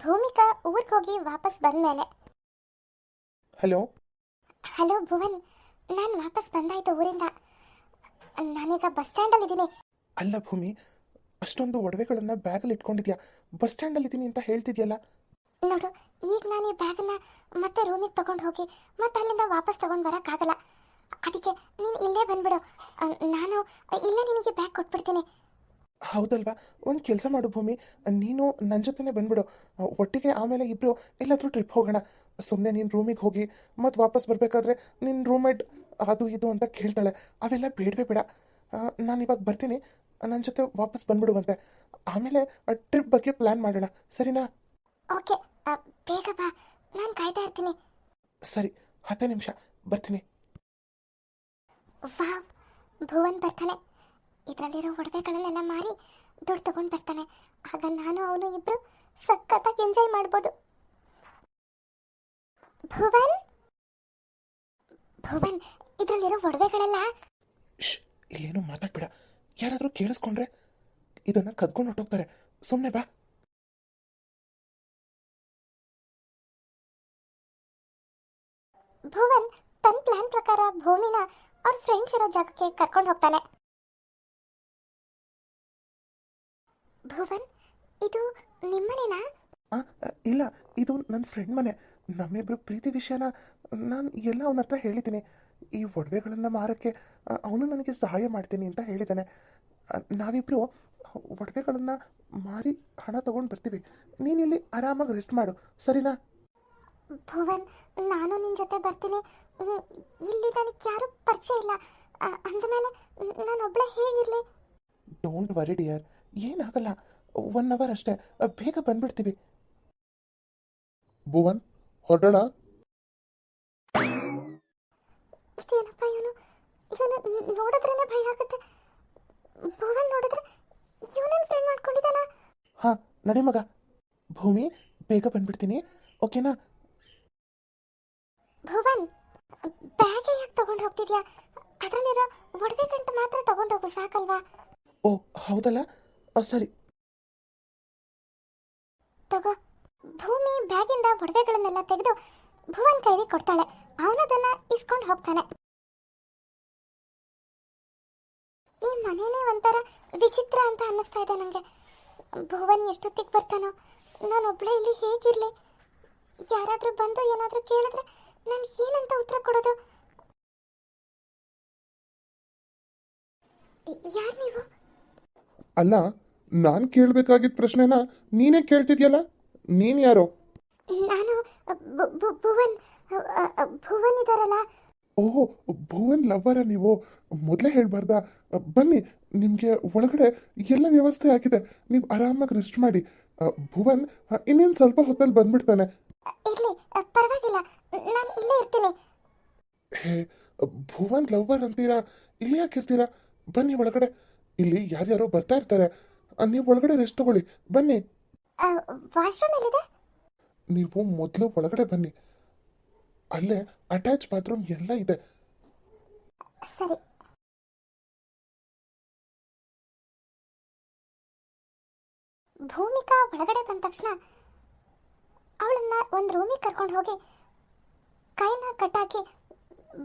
ಭೂಮಿಕಾ ಊರಿಗೆ ಹೋಗಿ ವಾಪಸ್ ಬಂದ್ಮೇಲೆ. ಹಲೋ? ಹಲೋ ಭುವನ್ ನಾನು ವಾಪಸ್ ಬಂದಾಯ್ತು ಊರಿಂದ. ನಾನೀಗ ಬಸ್ ಸ್ಟ್ಯಾಂಡಲ್ಲಿ ಇದ್ದೀನಿ. ಅಲ್ಲ ಭೂಮಿ ಅಷ್ಟೊಂದು ಒಡವೆಗಳನ್ನು ಬ್ಯಾಗಲ್ಲಿ ಇಟ್ಕೊಂಡಿದ್ಯಾ? ಬಸ್ ಸ್ಟ್ಯಾಂಡಲ್ಲಿ ಇದ್ದೀನಿ ಅಂತ ಹೇಳ್ತಿದ್ಯಲ್ಲ? ನೋಡು ಈಗ ನಾನು ಈ ಬ್ಯಾಗನ್ನ ಮತ್ತೆ ರೂಮಿಗೆ ತಗೊಂಡು ಹೋಗಿ ಮತ್ತೆ ಅಲ್ಲಿಂದ ವಾಪಸ್ ತಗೊಂಡು ಬರೋಕ್ಕಾಗಲ್ಲ. ಅದಕ್ಕೆ ನೀನು ಇಲ್ಲೇ ಬಂದ್ಬಿಡು. ನಾನು ಇಲ್ಲೇ ನಿನಗೆ ಬ್ಯಾಗ್ ಕೊಟ್ಬಿಡ್ತೀನಿ. ಹೌದಲ್ವಾ? ಒಂದು ಕೆಲಸ ಮಾಡು ಭೂಮಿ. ನೀನು ನನ್ನ ಜೊತೆನೇ ಬಂದ್ಬಿಡು. ಒಟ್ಟಿಗೆ ಆಮೇಲೆ ಇಬ್ಬರು ಎಲ್ಲಾದರೂ ಟ್ರಿಪ್ ಹೋಗೋಣ. ಸುಮ್ಮನೆ ನೀನು ರೂಮಿಗೆ ಹೋಗಿ ಮತ್ತು ವಾಪಸ್ ಬರಬೇಕಾದ್ರೆ ನಿನ್ನ ರೂಮ್ಮೇಟ್ ಅದು ಇದು ಅಂತ ಕೇಳ್ತಾಳೆ. ಅವೆಲ್ಲ ಬೇಡವೇ ಬೇಡ. ನಾನು ಇವಾಗ ಬರ್ತೀನಿ. ನನ್ನ ಜೊತೆ ವಾಪಸ್ ಬಂದ್ಬಿಡುವಂತೆ. ಆಮೇಲೆ ಟ್ರಿಪ್ ಬಗ್ಗೆ ಪ್ಲ್ಯಾನ್ ಮಾಡೋಣ. ಸರಿನಾ? ಓಕೆ. ಬೇಗ ಬಾ. ನಾನು ಕಾಯ್ತಾ ಇರ್ತೀನಿ. ಸರಿ. ಹತ್ತೇ ನಿಮಿಷ. ಬರ್ತೀನಿ. ವಾವ್. ಭುವನ್ ಬರ್ತಾನೆ. ಇದರಲ್ಲಿರೋ ಒಡವೆಗಳನ್ನೆಲ್ಲ ಮಾರಿ ದುಡ್ಡು ತಗೊಂಡು ಬರ್ತಾನೆ. ಆಗ ನಾನು ಅವನು ಇಬ್ರು ಸಖತ್ತಾಗಿ ಎಂಜಾಯ್ ಮಾಡ್ಬೋದು. ಭುವನ್? ಭುವನ್ ಇದರಲ್ಲಿರೋ ಒಡವೆಗಳೆಲ್ಲ? ಇಲ್ಲೇನು ಮಾತಾಡ್ಬೇಡ. ಯಾರಾದರೂ ಕೇಳಿಸ್ಕೊಂಡ್ರೆ ಇದನ್ನು ಕದ್ಕೊಂಡು ಹೊಟ್ಟೋಗ್ತಾರೆ ಸುಮ್ಮನೆ ಬಾ. ಭುವನ್ ತನ್ನ ಪ್ಲಾನ್ ಪ್ರಕಾರ ಭೂಮಿನ ಅವ್ರ ಫ್ರೆಂಡ್ಸ್ ಇರೋ ಜಾಗಕ್ಕೆ ಕರ್ಕೊಂಡು ಹೋಗ್ತಾನೆ. ಭುವನ್ ಇದು ನಿಮ್ಮನೇನಾ? ಆ, ಇಲ್ಲ ಇದು ನನ್ನ ಫ್ರೆಂಡ್ ಮನೆ. ನಮ್ಮಿಬ್ರು ಪ್ರೀತಿ ವಿಷಯನ ನಾನು ಎಲ್ಲ ಅವನ ಹತ್ರ ಹೇಳಿದ್ದೀನಿ. ಈ ಒಡವೆಗಳನ್ನು ಮಾರೋಕ್ಕೆ ಅವನು ನನಗೆ ಸಹಾಯ ಮಾಡ್ತೀನಿ ಅಂತ ಹೇಳಿದ್ದಾನೆ ನಾವಿಬ್ಬರು ನಾವಿಬ್ರು ಒಡವೆಗಳನ್ನು ಮಾರಿ ಹಣ ತಗೊಂಡು ಬರ್ತೀವಿ. ನೀನು ಇಲ್ಲಿ ಆರಾಮಾಗಿ ರೆಸ್ಟ್ ಮಾಡು ಸರಿನಾ? ಭುವನ್ ನಾನು ನಿನ್ನ ಜೊತೆ ಬರ್ತೀನಿ. ಹ್ಮ್, ಇಲ್ಲಿ ನನಗೆ ಯಾರು ಪರಿಚಯ ಇಲ್ಲ. ಅಂದಮೇಲೆ ನಾನು ಒಬ್ಳೆ ಹೇಗಿರಲಿ? ಡೋಂಟ್ ವರಿ ಡಿಯರ್ ಏನಾಗಲ್ಲ. ಒನ್ ಅವರ್ ಅಷ್ಟೇ. ಬೇಗ ಬಂದ್ಬಿಡ್ತೀವಿ. ಭುವನ್ ಹೊರಡೋಣ? ಇದೇನಪ್ಪ ಇವನು? ಇವನು ನೋಡಿದ್ರೇನೆ ಭಯ ಆಗುತ್ತೆ. ಭುವನ್ ನೋಡಿದ್ರೆ ಇವನನ್ನ ಫ್ರೆಂಡ್ ಮಾಡ್ಕೊಂಡಿದ್ದಾನ. ಹಾಂ ನಡಿ ಮಗ. ಭೂಮಿ ಬೇಗ ಬಂದ್ಬಿಡ್ತೀನಿ. ಓಕೆನಾ? ಭುವನ್ ಬ್ಯಾಗ್ ಯಾಕೆ ತಗೊಂಡು ಹೋಗ್ತಿದ್ಯಾ? ಅದರಲ್ಲಿರೋ ಒಡವೆ ಗಂಟು ಮಾತ್ರ ತಗೊಂಡು ಹೋಗು ಸಾಕಲ್ವಾ? ಓ ಹೌದಲ್ಲ? ಸರಿ. ತಗೋ ಭೂಮಿ ಬ್ಯಾಗಿಂದ ಒಡವೆಗಳನ್ನೆಲ್ಲ ತೆಗೆದು ಭುವನ್ ಕೈಗೆ ಕೊಡ್ತಾಳೆ. ಅವನದನ್ನ ಇಸ್ಕೊಂಡು ಹೋಗ್ತಾನೆ. ಈ ಮನೇನೆ ಒಂಥರ ವಿಚಿತ್ರ ಅಂತ ಅನ್ನಿಸ್ತಾ ಇದೆ ನನಗೆ ಭುವನ್ ಎಷ್ಟೊತ್ತಿಗೆ ಬರ್ತಾನೋ? ನಾನು ಒಬ್ಳೆ ಇಲ್ಲಿ ಹೇಗಿರ್ಲಿ? ಯಾರಾದರೂ ಬಂದು ಏನಾದರೂ ಕೇಳಿದ್ರೆ ನಾನು ಏನಂತ ಉತ್ತರ ಕೊಡೋದು? ಯಾರು ನೀವು? ಅಲ್ಲ ನಾನು ಕೇಳಬೇಕಾಗಿದ್ದ ಪ್ರಶ್ನೆನ ನೀನೇ ಕೇಳ್ತಿದ್ಯಲ್ಲ? ನೀನು ಯಾರೋ? ನಾನು ಭು- ಭು- ಭುವನ್ ಅ- ಅ- ಅ- ಭುವನ್ ಇದಾರಲ್ಲ. ಓಹ್ ಭುವನ್ ಲವ್ವರ ನೀವು? ಮೊದಲೇ ಹೇಳ್ಬಾರ್ದಾ? ಬನ್ನಿ ನಿಮಗೆ ಒಳಗಡೆ ಎಲ್ಲ ವ್ಯವಸ್ಥೆ ಆಗಿದೆ. ನೀವು ಆರಾಮಾಗಿ ರೆಸ್ಟ್ ಮಾಡಿ. ಅ, ಭುವನ್ ಅ, ಇನ್ನೇನು ಸ್ವಲ್ಪ ಹೊತ್ತಲ್ಲಿ ಬಂದ್ಬಿಡ್ತಾನೆ. ಇರ್ಲಿ ಅ, ಪರವಾಗಿಲ್ಲ. ನಾನು ಇಲ್ಲೇ ಇರ್ತೀನಿ. ಹೇ ಭುವನ್ ಲವ್ವರ್ ಅಂತೀರಾ? ಇಲ್ಲಿ ಯಾಕೆ ಇರ್ತೀರಾ? ಬನ್ನಿ ಒಳಗಡೆ. ಇಲ್ಲಿ ಯಾರ್ಯಾರೋ ಬರ್ತಾ ಇರ್ತಾರೆ. ನೀವು ಒಳಗಡೆ ರೆಸ್ಟ್ ತಗೊಳ್ಳಿ. ಬನ್ನಿ. ವಾಶ್ರೂಮ್ ಎಲ್ಲಿದೆ? ನೀವು ಮೊದಲು ಒಳಗಡೆ ಬನ್ನಿ. ಅಲ್ಲೇ ಅಟ್ಯಾಚ್ ಬಾತ್ರೂಮ್ ಎಲ್ಲ ಇದೆ. ಸರಿ. ಭೂಮಿಕಾ ಒಳಗಡೆ ಬಂದ ತಕ್ಷಣ ಅವಳನ್ನ ಒಂದು ರೂಮಿಗೆ ಕರ್ಕೊಂಡು ಹೋಗಿ ಕೈನ ಕಟ್ಟಾಕಿ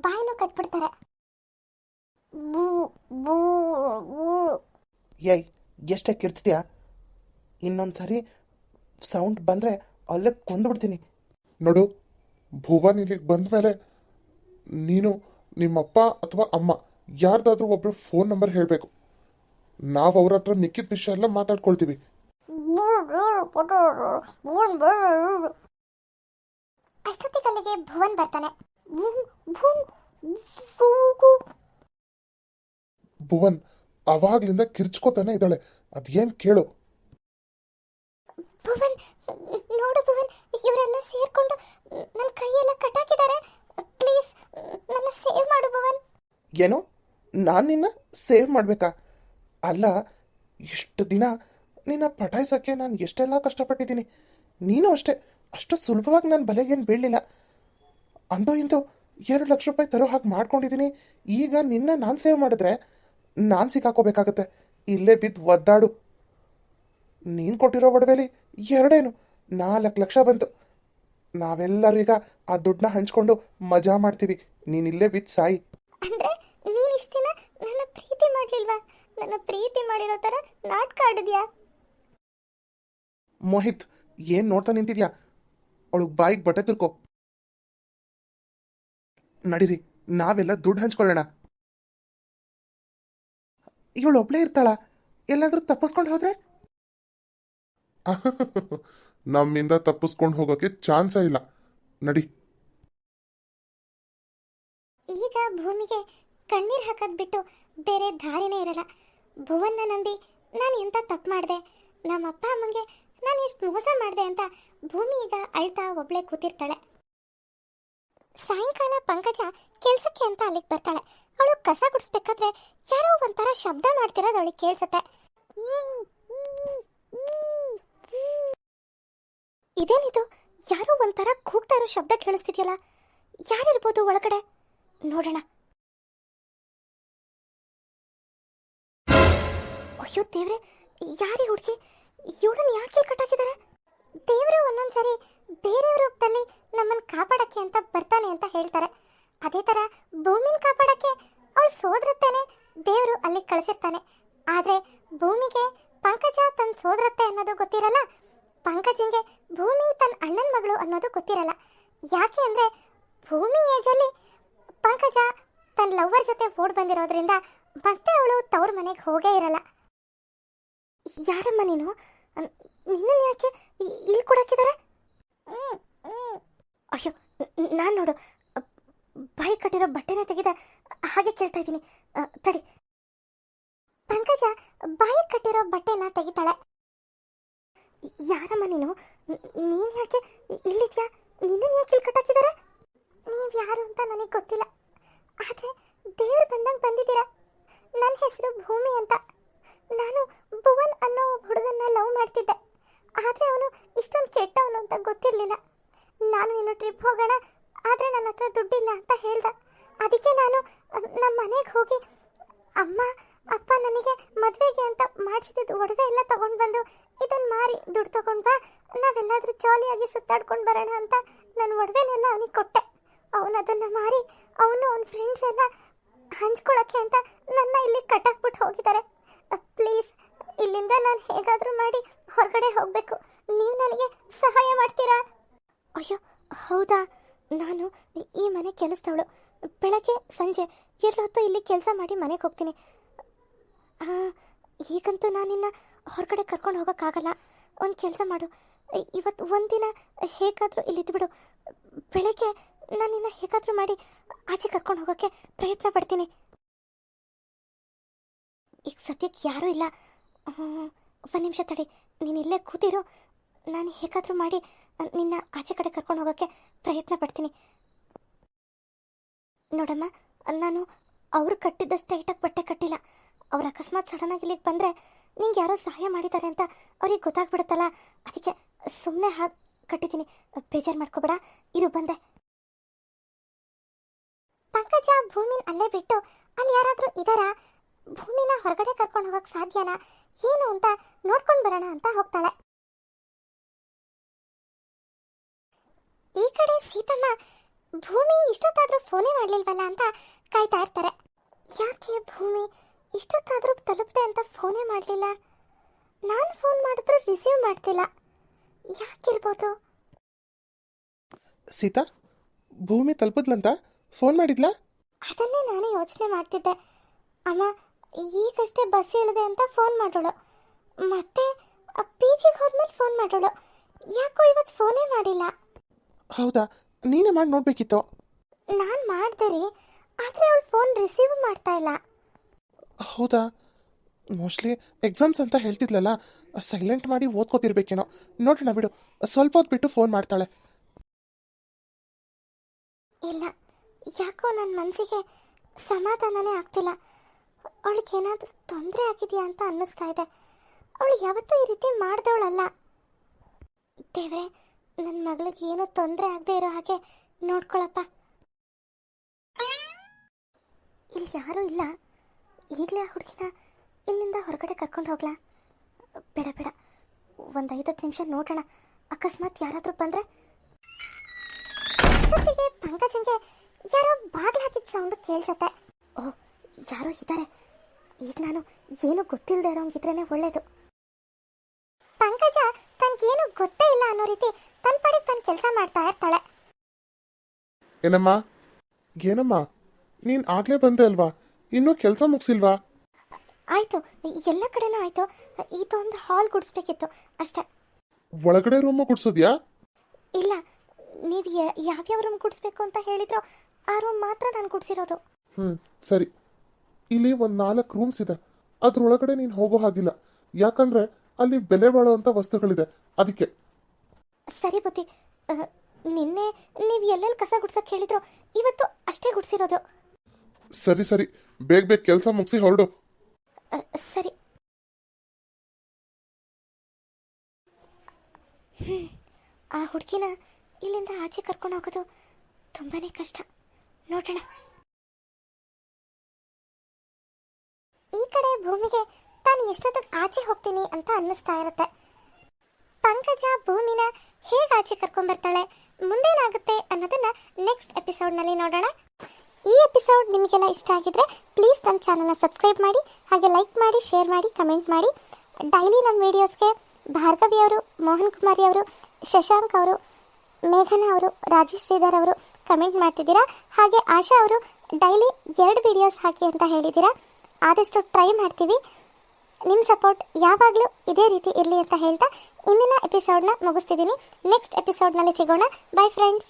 ಬಾಯಿನೂ ಕಟ್ಬಿಡ್ತಾರೆ. ಬೂ ಬೂ ಬೂ. ಏಯ್ ಎಷ್ಟೇ ಕಿರ್ಚ್ತೀಯಾ ಇನ್ನೊಂದು ಸರಿ ಸೌಂಡ್ ಬಂದರೆ ಅಲ್ಲೇ ಕೊಂದ್ಬಿಡ್ತೀನಿ. ನೋಡು ಭುವನ್ ಇಲ್ಲಿಗೆ ಬಂದ ಮೇಲೆ ನೀನು ನಿಮ್ಮಪ್ಪ ಅಥವಾ ಅಮ್ಮ ಯಾರ್ದಾದ್ರೂ ಒಬ್ರು ಫೋನ್ ನಂಬರ್ ಹೇಳಬೇಕು. ನಾವು ಅವ್ರ ಹತ್ರ ಮಿಕ್ಕಿದ ವಿಷಯ ಎಲ್ಲ ಮಾತಾಡ್ಕೊಳ್ತೀವಿ. ಅಷ್ಟೊತ್ತಿಗೆ ಅಲ್ಲಿಗೆ ಭುವನ್ ಬರ್ತಾನೆ. ಭುವನ್ ಅವಾಗ್ಲಿಂದ ಕಿರ್ಚ್ಕೋತಾನೆ ಇದ್ದಾಳೆ. ಅದೇನ್ ಕೇಳು. ಭುವನ್ ನೋಡು ಭುವನ್ ಇವರೆಲ್ಲ ಸೇರ್ಕೊಂಡು ನನ್ನ ಕೈಯೆಲ್ಲ ಕಟ್ಟಾಕಿದ್ದಾರೆ. ಪ್ಲೀಸ್ ನನ್ನ ಸೇವ್ ಮಾಡು ಭುವನ್. ಏನು? ನಾನು ನಿನ್ನ ಸೇವ್ ಮಾಡಬೇಕಾ? ಅಲ್ಲ ಇಷ್ಟು ದಿನ ನಿನ್ನ ಪಟಾಯಿಸೋಕ್ಕೆ ನಾನು ಎಷ್ಟೆಲ್ಲ ಕಷ್ಟಪಟ್ಟಿದ್ದೀನಿ. ನೀನು ಅಷ್ಟೇ ಅಷ್ಟು ಸುಲಭವಾಗಿ ನಾನು ಬಲೆಗೇನು ಬೀಳಲಿಲ್ಲ. ಅಂದೋ ಇಂದು ಎರಡು ಲಕ್ಷ ರೂಪಾಯಿ ತರೋ ಹಾಗೆ ಮಾಡ್ಕೊಂಡಿದ್ದೀನಿ. ಈಗ ನಿನ್ನ ನಾನು ಸೇವ್ ಮಾಡಿದ್ರೆ ನಾನು ಸಿಕ್ಕಾಕೋಬೇಕಾಗತ್ತೆ ಇಲ್ಲೇ ಬಿದ್ದು ಒದ್ದಾಡು. ನೀನು ಕೊಟ್ಟಿರೋ ಒಡವೆಲಿ ಎರಡೇನು? ನಾಲ್ಕು ಲಕ್ಷ ಬಂತು. ನಾವೆಲ್ಲರೂ ಈಗ ಆ ದುಡ್ಡನ್ನ ಹಂಚ್ಕೊಂಡು ಮಜಾ ಮಾಡ್ತೀವಿ. ನೀನಿಲ್ಲೇ ಬಿದ್ದು ಸಾಯಿ. ಅಂದ್ರೆ ನೀನ್ ಇಷ್ಟ ದಿನ ನನ್ನ ಪ್ರೀತಿ ಮಾಡಲಿಲ್ವಾ? ನನ್ನ ಪ್ರೀತಿ ಮಾಡಿರೋ ನಾಟಕ ಆಡಿದ್ಯಾ? ಮೋಹಿತ್ ಏನು ನೋಡ್ತಾ ನಿಂತಿದ್ಯಾ? ಅವಳು ಬಾಯಿಗೆ ಬಟ್ಟೆ ತುರ್ಕೋ. ನಡೀರಿ ನಾವೆಲ್ಲ ದುಡ್ಡು ಹಂಚ್ಕೊಳ್ಳೋಣ. ಇವಳು ಒಬ್ಳೇ ಇರ್ತಾಳ. ಎಲ್ಲಾದರೂ ತಪ್ಪಿಸ್ಕೊಂಡು ಹೋದ್ರೆ? ನಮ್ಮಿಂದ ತಪ್ಪಿಸ್ಕೊಂಡು ಹೋಗೋಕೆ ಚಾನ್ಸೇ ಇಲ್ಲ. ನಡಿ. ಈಗ ಭೂಮಿಗೆ ಕಣ್ಣೀರು ಹಾಕದ್ ಬಿಟ್ಟು ಬೇರೆ ದಾರಿನೇ ಇರಲ್ಲ. ಭುವನ್ನ ನಂಬಿ ನಾನು ಎಂತ ತಪ್ಪು ಮಾಡಿದೆ? ನಮ್ಮ ಅಪ್ಪ ಅಮ್ಮಂಗೆ ನಾನು ಎಷ್ಟು ಮೋಸ ಮಾಡಿದೆ ಅಂತ ಭೂಮಿ ಈಗ ಅಳ್ತಾ ಒಬ್ಳೆ ಕೂತಿರ್ತಾಳೆ. ಸಾಯಂಕಾಲ ಪಂಕಜ ಕೆಲ್ಸಕ್ಕೆ ಅಂತ ಅಲ್ಲಿಗೆ ಬರ್ತಾಳೆ. ಅವಳು ಕಸ ಗುಡಿಸ್ಬೇಕಾದ್ರೆ ಯಾರೋ ಒಂಥರ ಶಬ್ದ ಮಾಡ್ತಿರೋದು ಅವಳಿಗೆ ಕೇಳಿಸುತ್ತೆ. ಇದೇನಿದು? ಯಾರೋ ಒಂಥರ ಕೂಗ್ತಾ ಇರೋ ಶಬ್ದ ಕೇಳಿಸ್ತಿದ್ಯಲ್ಲ? ಯಾರಿರ್ಬೋದು ಒಳಗಡೆ? ನೋಡೋಣ. ಅಯ್ಯೋ ದೇವ್ರೆ, ಯಾರಿ ಹುಡುಗಿ? ಇವಳನ್ನ ಯಾಕೆ ಕಟ್ಟಾಕಿದ್ದಾರೆ ದೇವರು ಒಂದೊಂದ್ಸರಿ ಬೇರೆಯವ್ರ ರೂಪದಲ್ಲಿ ನಮ್ಮನ್ನ ಕಾಪಾಡಕ್ಕೆ ಅಂತ ಬರ್ತಾನೆ ಅಂತ ಹೇಳ್ತಾರೆ. ಅದೇ ತರ ಭೂಮಿನ ಕಾಪಾಡಕ್ಕೆ ಅವಳು ಸೋದರತ್ತೇನೆ, ದೇವರು ಅಲ್ಲಿ ಕಳಿಸಿರ್ತಾನೆ. ಆದ್ರೆ ಭೂಮಿಗೆ ಪಂಕಜ ತನ್ನ ಸೋದ್ರತ್ತೆ ಅನ್ನೋದು ಗೊತ್ತಿರಲ್ಲ? ಪಂಕಜಿಂಗೆ ಭೂಮಿ ತನ್ನ ಅಣ್ಣನ ಮಗಳು ಅನ್ನೋದು ಗೊತ್ತಿರಲ್ಲ. ಯಾಕೆ ಅಂದ್ರೆ ಭೂಮಿ ಏಜಲ್ಲಿ ಪಂಕಜ ತನ್ನ ಲವ್ವರ್ ಜೊತೆ ಓಡ್ ಬಂದಿರೋದ್ರಿಂದ ಮತ್ತೆ ಅವಳು ತವ್ರ ಮನೆಗೆ ಹೋಗೇ ಇರಲ್ಲ. ಯಾರಮ್ಮ ನೀನು? ನಿನ್ನ ಯಾಕೆ ಇಲ್ಲಿ ಕೊಡಾಕಿದ್ದಾರೆ ಅಯ್ಯೋ ನಾನು ನೋಡು ಬಾಯಿ ಕಟ್ಟಿರೋ ಬಟ್ಟೆನ ತೆಗೆದ ಹಾಗೆ ಕೇಳ್ತಾ ಇದ್ದೀನಿ. ತಡಿ. ಪಂಕಜ, ಬಾಯಿ ಕಟ್ಟಿರೋ ಬಟ್ಟೆನ ತೆಗಿತಾಳೆ. ಯಾರಮ್ಮ ನೀನು? ನೀನ್ ಯಾಕೆ ಇಲ್ಲಿದ್ಯಾ? ನಿನ್ನ ಯಾಕೆ ಇಲ್ಲಿ ಕಟ್ಟಾಕಿದ್ದಾರೆ? ನೀವ್ ಯಾರು ಅಂತ ನನಗೆ ಗೊತ್ತಿಲ್ಲ. ಆದ್ರೆ ದೇವ್ರು ಬಂದಂಗೆ ಬಂದಿದ್ದೀರಾ? ನನ್ನ ಹೆಸರು ಭೂಮಿ ಅಂತ. ನಾನು ಭುವನ್ ಅನ್ನೋ ಹುಡುಗನ್ನ ಲವ್ ಮಾಡ್ತಿದ್ದೆ. ಆದ್ರೆ ಅವನು ಇಷ್ಟೊಂದು ಕೆಟ್ಟವನು ಅಂತ ಗೊತ್ತಿರಲಿಲ್ಲ. ನಾನು ಇನ್ನು ಟ್ರಿಪ್ ಹೋಗೋಣ ಆದ್ರೆ ನನ್ನ ಹತ್ರ ದುಡ್ಡಿಲ್ಲ ಅಂತ ಹೇಳ್ದ. ಅದಕ್ಕೆ ನಾನು ನಮ್ಮ ಮನೆಗೆ ಹೋಗಿ, ಅಮ್ಮ, ಅಪ್ಪ ನನಗೆ ಮದುವೆಗೆ ಅಂತ ಮಾಡಿಸಿದ್ದು ಒಡವೆ ಎಲ್ಲ ತಗೊಂಡು ಬಂದು ಇದನ್ನು ಮಾರಿ ದುಡ್ಡು ತಗೊಂಡು ಬಾ, ನಾವೆಲ್ಲಾದರೂ ಜಾಲಿಯಾಗಿ ಸುತ್ತಾಡ್ಕೊಂಡು ಬರೋಣ ಅಂತ ನನ್ನ ಒಡವೆನೆಲ್ಲ ಅವನಿಗೆ ಕೊಟ್ಟೆ. ಅವನು ಅದನ್ನು ಮಾರಿ, ಅವನು ಅವನ ಫ್ರೆಂಡ್ಸ್ ಎಲ್ಲ ಹಂಚ್ಕೊಳ್ಳೋಕ್ಕೆ ಅಂತ ನನ್ನ ಇಲ್ಲಿ ಕಟ್ಟಾಕ್ಬಿಟ್ಟು ಹೋಗಿದ್ದಾರೆ. ಪ್ಲೀಸ್, ಇಲ್ಲಿಂದ ನಾನು ಹೇಗಾದರೂ ಮಾಡಿ ಹೊರಗಡೆ ಹೋಗಬೇಕು. ನೀವು ನನಗೆ ಸಹಾಯ ಮಾಡ್ತೀರಾ? ಅಯ್ಯೋ, ಹೌದಾ? ನಾನು ಈ- ಮನೆ ಕೆಲಸದವಳು. ಬೆಳಗ್ಗೆ ಸಂಜೆ ಎರಡು ಹೊತ್ತು ಇಲ್ಲಿ ಕೆಲಸ ಮಾಡಿ ಮನೆಗೆ ಹೋಗ್ತೀನಿ. ಈಗಂತೂ ನಾನಿನ್ನ ಹೊರಗಡೆ ಕರ್ಕೊಂಡು ಹೋಗೋಕ್ಕಾಗಲ್ಲ. ಒಂದು ಕೆಲಸ ಮಾಡು. ಇವತ್ತು ಒಂದಿನ ಹೇಗಾದರೂ ಇಲ್ಲಿದ್ದು ಬಿಡು ಬೆಳಗ್ಗೆ ನಾನಿನ್ನ ಹೇಗಾದರೂ ಮಾಡಿ ಆಚೆ ಕರ್ಕೊಂಡು ಹೋಗೋಕ್ಕೆ ಪ್ರಯತ್ನ ಪಡ್ತೀನಿ. ಈಗ ಸದ್ಯಕ್ಕೆ ಯಾರೂ ಇಲ್ಲ. ಒಂದು ನಿಮಿಷ ತಡಿ. ನೀನು ಇಲ್ಲೇ ಕೂತಿರು. ನಾನು ಹೇಗಾದರೂ ಮಾಡಿ ನಿನ್ನ ಆಚೆ ಕಡೆ ಕರ್ಕೊಂಡು ಹೋಗೋಕ್ಕೆ ಪ್ರಯತ್ನ ಪಡ್ತೀನಿ. ನೋಡಮ್ಮ, ನಾನು ಅವರು ಕಟ್ಟಿದ್ದಷ್ಟು ಟೈಟಾಗಿ ಬಟ್ಟೆ ಕಟ್ಟಿಲ್ಲ. ಅವ್ರು ಅಕಸ್ಮಾತ್ ಆಗಿ ಇಲ್ಲಿಗೆ ಬಂದರೆ ನಿಂಗೆ ಯಾರೋ ಸಹಾಯ ಮಾಡಿದ್ದಾರೆ ಅಂತ ಅವ್ರಿಗೆ ಗೊತ್ತಾಗ್ಬಿಡುತ್ತಲ್ಲ. ಅದಕ್ಕೆ ಸುಮ್ಮನೆ ಹಾಗೆ ಕಟ್ಟಿದ್ದೀನಿ. ಬೇಜಾರು ಮಾಡ್ಕೋಬೇಡ, ಇರು ಬಂದೆ. ಪಂಕಜ ಭೂಮಿನ ಅಲ್ಲೇ ಬಿಟ್ಟು ಅಲ್ಲಿ ಯಾರಾದರೂ ಇದ್ದಾರಾ ಭೂಮಿನ ಹೊರಗಡೆ ಕರ್ಕೊಂಡು ಹೋಗಕ್ಕೆ ಸಾಧ್ಯನಾ? ಏನು ಅಂತ ನೋಡ್ಕೊಂಡು ಬರೋಣ ಅಂತ ಹೋಗ್ತಾಳೆ. ಈ ಕಡೆ ಸೀತಮ್ಮ ಭೂಮಿ ಇಷ್ಟೊತ್ತಾದ್ರೂ ಫೋನೇ ಮಾಡ್ಲಿಲ್ವಲ್ಲ ಅಂತ ಕಾಯ್ತಾ ಇರ್ತಾರೆ. ಯಾಕೆ ಭೂಮಿ ಇಷ್ಟೊತ್ತಾದ್ರೂ ತಲುಪದೆ ಅಂತ ಫೋನೇ ಮಾಡಲಿಲ್ಲ? ನಾನು ಫೋನ್ ಮಾಡಿದ್ರು ರಿಸೀವ್ ಮಾಡ್ತಿಲ್ಲ. ಯಾಕಿರ್ಬೋದು? ಸೀತಾ ಭೂಮಿ ತಲುಪದ್ಲಂತ ಫೋನ್ ಮಾಡಿದ್ಲಾ? ಅದನ್ನೇ ನಾನು ಯೋಚನೆ ಮಾಡ್ತಿದ್ದೆ. ಅಮ್ಮ ಈಗಷ್ಟೇ ಬಸ್ ಇಳಿದೆ ಅಂತ ಫೋನ್ ಮಾಡೋಳು. ಮತ್ತೆ ಪಿ ಜಿಗೆ ಹೋದ್ಮೇಲೆ ಫೋನ್ ಮಾಡೋಳು. ಯಾಕೋ ಇವತ್ತು ಫೋನೇ ಮಾಡಿಲ್ಲ? ಹೌದಾ? ನೀನೇ ಮಾಡಿ ನೋಡ್ಬೇಕಿತ್ತು. ನಾನು ಮಾಡಿದೆ ರೀ ಆದರೆ ಅವಳು ಫೋನ್ ರಿಸೀವ್ ಮಾಡ್ತಾ ಇಲ್ಲ. ಹೌದಾ? ಮೋಸ್ಟ್ಲಿ ಎಕ್ಸಾಮ್ಸ್ ಅಂತ ಹೇಳ್ತಿದ್ಲಲ್ಲ ಸೈಲೆಂಟ್ ಮಾಡಿ ಓದ್ಕೋತಿರ್ಬೇಕೇನೋ. ನೋಡೋಣ ಬಿಡು ಸ್ವಲ್ಪ ಹೊತ್ತು ಬಿಟ್ಟು ಫೋನ್ ಮಾಡ್ತಾಳೆ. ಇಲ್ಲ ಯಾಕೋ ನನ್ನ ಮನಸ್ಸಿಗೆ ಸಮಾಧಾನನೇ ಆಗ್ತಿಲ್ಲ. ಅವಳಿಗೆ ಏನಾದರೂ ತೊಂದರೆ ಆಗಿದೆಯಾ ಅಂತ ಅನ್ನಿಸ್ತಾ ಇದೆ. ಅವಳು ಯಾವತ್ತೂ ಈ ರೀತಿ ಮಾಡ್ದವಳಲ್ಲ. ದೇವ್ರೆ ನನ್ನ ಮಗಳಿಗೆ ಏನೂ ತೊಂದರೆ ಆಗದೆ ಇರೋ ಹಾಗೆ ನೋಡ್ಕೊಳಪ್ಪ. ಇಲ್ಲಿ ಯಾರೂ ಇಲ್ಲ. ಈಗಲೇ ಆ ಹುಡುಗಿನ ಇಲ್ಲಿಂದ ಹೊರಗಡೆ ಕರ್ಕೊಂಡು ಹೋಗ್ಲಾ? ಬೇಡ ಬೇಡ. ಒಂದು ಐದತ್ತು ನಿಮಿಷ ನೋಡೋಣ. ಅಕಸ್ಮಾತ್ ಯಾರಾದರೂ ಬಂದರೆ? ಅಷ್ಟೊತ್ತಿಗೆ ಪಂಕಜಂಗೆ ಯಾರೋ ಬಾಗಿಲು ಹಾಕಿದ ಸೌಂಡ್ ಕೇಳಿಸತ್ತೆ. ಓ, ಯಾರೋ ಇದ್ದಾರೆ ಈಗ ನಾನು ಏನು ಗೊತ್ತಿಲ್ಲದೆ ಇರೋಂಗಿದ್ರೇ ಒಳ್ಳೇದು. ಪಂಕಜ, ತನಗೇನು ಗೊತ್ತೇ ಇಲ್ಲ ಅನ್ನೋ ರೀತಿ ತನ್ನ ತನ್ ತನ್ನ ಕೆಲಸ ಮಾಡ್ತಾ ಇರ್ತಾಳೆ. ಏನಮ್ಮ? ಏನಮ್ಮ? ನೀನ್ ಆಗ್ಲೇ ಬಂದೆ ಅಲ್ವಾ? ಇನ್ನೂ ಕೆಲಸ ಮುಗಿಸಿಲ್ವಾ? ಆಯ್ತು ಎಲ್ಲ ಕಡೆನೂ ಆಯ್ತು. ಇದೊಂದು ಹಾಲ್ ಗುಡಿಸ್ಬೇಕಿತ್ತು ಅಷ್ಟೇ. ಒಳಗಡೆ ರೂಮ್ ಗುಡ್ಸೋದ್ಯಾ ಇಲ್ಲ ನೀವು ಯಾವ್ಯಾವ ರೂಮ್ ಗುಡಿಸ್ಬೇಕು ಅಂತ ಹೇಳಿದ್ರು ಆ ರೂಮ್ ಮಾತ್ರ ನಾನು ಗುಡಿಸಿರೋದು ಹ್ಮ್ ಸರಿ. ಇಲ್ಲಿ ಒಂದು ನಾಲ್ಕು ರೂಮ್ಸ್ ಇದೆ. ಅದ್ರೊಳಗಡೆ ನೀನ್ ಹೋಗೋ ಹಾಗಿಲ್ಲ. ಯಾಕಂದ್ರೆ ಅಲ್ಲಿ ಬೆಲೆ ಬಾಳುವಂಥ ವಸ್ತುಗಳಿದೆ. ಅದಕ್ಕೆ. ಸರಿ ಬುದ್ಧಿ ನಿನ್ನೆ ನೀವು ಎಲ್ಲೆಲ್ಲಿ ಕಸ ಗುಡ್ಸಕ್ಕೆ ಹೇಳಿದ್ರು ಇವತ್ತು ಅಷ್ಟೇ ಗುಡ್ಸಿರೋದು. ಸರಿ ಸರಿ. ಬೇಗ ಬೇಗ ಕೆಲಸ ಮುಗಿಸಿ ಹೊರಡು. ಸರಿ. ಆ ಹುಡುಗಿನ ಇಲ್ಲಿಂದ ಆಚೆ ಕರ್ಕೊಂಡು ಹೋಗೋದು ತುಂಬಾನೇ ಕಷ್ಟ. ನೋಡೋಣ. ಈ ಕಡೆ ಭೂಮಿಗೆ ತಾನು ಎಷ್ಟೊತ್ತಿಗೆ ಆಚೆ ಹೋಗ್ತೀನಿ ಅಂತ ಅನ್ನಿಸ್ತಾ ಇರುತ್ತೆ. ಪಂಕಜ ಭೂಮಿನ ಹೇಗೆ ಆಚೆ ಕರ್ಕೊಂಡ್ಬರ್ತಾಳೆ ಮುಂದೇನಾಗುತ್ತೆ ಅನ್ನೋದನ್ನ ನೆಕ್ಸ್ಟ್ ಎಪಿಸೋಡ್ನಲ್ಲಿ ನೋಡೋಣ. ಈ ಎಪಿಸೋಡ್ ನಿಮಗೆಲ್ಲ ಇಷ್ಟ ಆಗಿದ್ರೆ ಪ್ಲೀಸ್ ನಮ್ಮ ಚಾನಲ್ನ ಸಬ್ಸ್ಕ್ರೈಬ್ ಮಾಡಿ, ಹಾಗೆ ಲೈಕ್ ಮಾಡಿ ಶೇರ್ ಮಾಡಿ ಕಮೆಂಟ್ ಮಾಡಿ. ಡೈಲಿ ನಮ್ಮ ವಿಡಿಯೋಸ್ಗೆ ಭಾರ್ಗವಿ ಅವರು, ಮೋಹನ್ ಕುಮಾರಿ ಅವರು, ಶಶಾಂಕ್ ಅವರು, ಮೇಘನಾ ಅವರು, ರಾಜೇಶ್ ಶ್ರೀಧರ್ ಅವರು ಕಮೆಂಟ್ ಮಾಡ್ತಿದ್ದೀರಾ? ಹಾಗೆ ಆಶಾ ಅವರು ಡೈಲಿ ಎರಡು ವಿಡಿಯೋಸ್ ಹಾಕಿ ಅಂತ ಹೇಳಿದ್ದೀರಾ? ಆದಷ್ಟು ಟ್ರೈ ಮಾಡ್ತೀವಿ. ನಿಮ್ಮ ಸಪೋರ್ಟ್ ಯಾವಾಗಲೂ ಇದೇ ರೀತಿ ಇರಲಿ ಅಂತ ಹೇಳ್ತಾ ಇಂದಿನ ಎಪಿಸೋಡ್ನ ಮುಗಿಸ್ತಿದ್ದೀನಿ ನೆಕ್ಸ್ಟ್ ಎಪಿಸೋಡ್ನಲ್ಲಿ ಸಿಗೋಣ. By friends